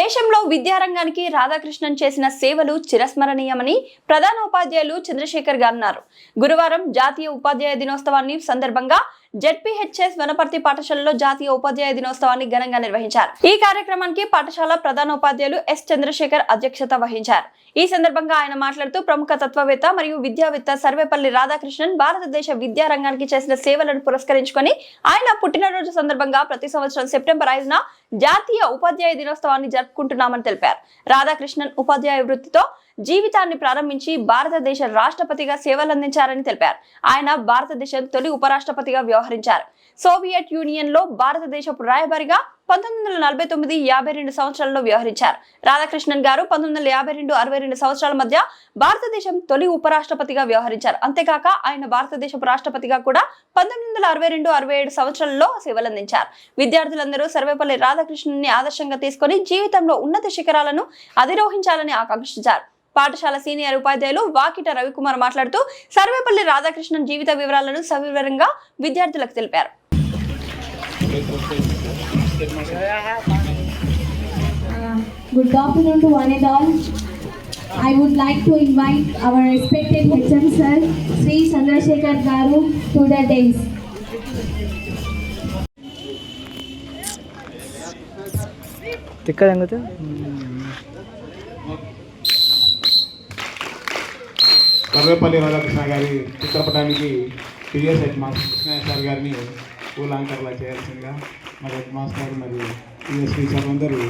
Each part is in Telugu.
దేశంలో విద్యారంగానికి రాధాకృష్ణన్ చేసిన సేవలు చిరస్మరణీయమని ప్రధాన ఉపాధ్యాయులు చంద్రశేఖర్ గారు అన్నారు. గురువారం జాతీయ ఉపాధ్యాయ దినోత్సవాన్ని సందర్భంగా జెడ్పీహెచ్ఎస్ వనపర్తి పాఠశాలలో జాతీయ ఉపాధ్యాయ దినోత్సవాన్ని ఘనంగా నిర్వహించారు. ఈ కార్యక్రమానికి పాఠశాల ప్రధాన ఉపాధ్యాయులు ఎస్ చంద్రశేఖర్ అధ్యక్షత వహించారు. ఈ సందర్భంగా ఆయన మాట్లాడుతూ ప్రముఖ తత్వవేత్త మరియు విద్యావేత్త సర్వేపల్లి రాధాకృష్ణన్ భారతదేశ విద్యా రంగానికి చేసిన సేవలను పురస్కరించుకొని ఆయన పుట్టినరోజు సందర్భంగా ప్రతి సంవత్సరం సెప్టెంబర్ ఐదున జాతీయ ఉపాధ్యాయ దినోత్సవాన్ని జరుపుకుంటున్నామని తెలిపారు. రాధాకృష్ణన్ ఉపాధ్యాయ వృత్తితో జీవితాన్ని ప్రారంభించి భారతదేశ రాష్ట్రపతిగా సేవలందించారని తెలిపారు. ఆయన భారతదేశం తొలి ఉపరాష్ట్రపతిగా వ్యవహరించారు సోవియట్ యూనియన్లో భారతదేశపు రాయబారిగా పంతొమ్మిది వందల నలభై తొమ్మిది యాభై రెండు సంవత్సరాల్లో వ్యవహరించారు. రాధాకృష్ణన్ గారు పంతొమ్మిది వందల యాభై రెండు అరవై రెండు సంవత్సరాల మధ్య భారతదేశం తొలి ఉపరాష్ట్రపతిగా వ్యవహరించారు. అంతేకాక ఆయన భారతదేశపు రాష్ట్రపతిగా కూడా పంతొమ్మిది వందల అరవై రెండు అరవై ఏడు సంవత్సరాల్లో సేవలందించారు. విద్యార్థులందరూ సర్వేపల్లి రాధాకృష్ణుని ఆదర్శంగా తీసుకొని జీవితంలో ఉన్నత శిఖరాలను అధిరోహించాలని ఆకాంక్షించారు. పాఠశాల సీనియర్ ఉపాధ్యాయులు వాకిట రవికుమార్ మాట్లాడుతూ సర్వేపల్లి రాధాకృష్ణన్ జీవిత వివరాలను సవివరంగా విద్యార్థులకు తెలిపారు Good afternoon to one and all. I would like to invite our respected HM sir, Sri Chandrasekhar Garu, to the dais. తిక్క కర్వేపల్లి రాధాకృష్ణ గారి చిత్రపటానికి TS head master Krishnaiah sir గారిని పూలాంకర్లా చేయాల్సిందిగా మరి హెడ్ మాస్టర్ మరియు పిఎస్పి సార్ అందరూ.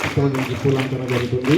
చిత్రపటానికి పూలాంకరణ జరుగుతుంది.